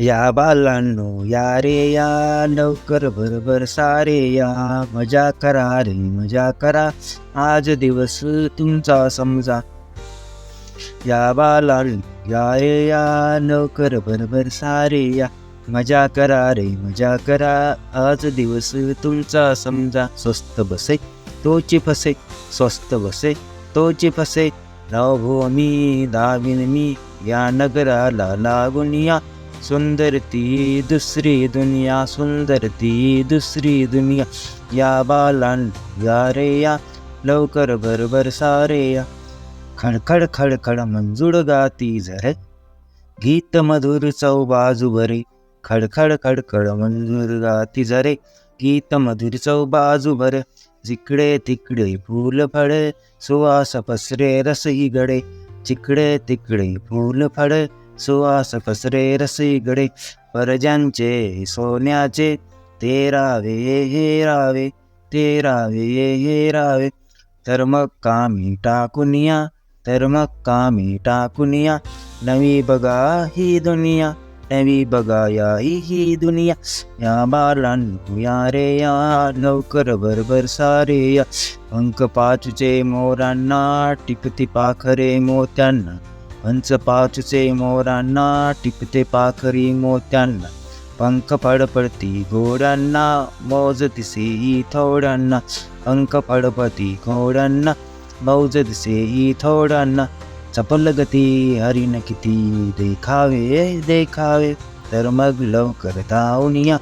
या बालांनो या रे या लवकर बरोबर सारे या मजा करा रे मजा करा. आज दिवस तुमचा समजा. या बालांनो या रे या लवकर बरोबर सारे या मजा करा रे मजा करा. आज दिवस तुमचा समजा. स्वस्त बसे तोची फसे स्वस्त बसे तोची फसे. राव मी दाविन मी या नगराला लागून या. सुंदर ती दुसरी दुनिया सुंदर ती दुसरी दुनिया. या बाला या रे या लवकर बरोबर सारे या खडखड खडखड मंजूळ गाती झरे. गीत मधुर चौ बाजू बरे खडखड खडखड मंजूर गाती झरे. गीत मधुर चौ बाजू जिकडे तिकडे फूल फळे सुवास पसरे रसई गडे. जिकडे तिकडे फूल फळे सुवास पसरे रसई गडे परजांचे सोन्याचे ते रावे हे रावे ते रावे हे रावे. तर मग कामी टाकुनिया तर मग कामी टाकुनिया नवी बघा ही दुनिया नवी बघा या ही ही दुनिया. या बालांनो या रे या लवकर बरोबर सारे या. अंक पाचचे मोरांना टिपती पाखरे मोत्यांना. पंच पाचचे मोरांना टिपते पाखरी मोत्यांना पंख फडफडती घोड्यांना मौज दिसे थोड्यांना पंख फडफडती घोड्यांना मौज दिसे थोड्यांना चपल गती हरिण किती देखावे देखावे तर मग लवकर धावून या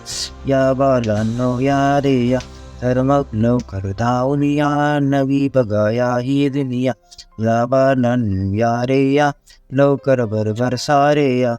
या बालांनो या रे या. तर मग लवकर धावून या नवी बघा ही दुनिया या या रे या लवकर बरोबर सारे या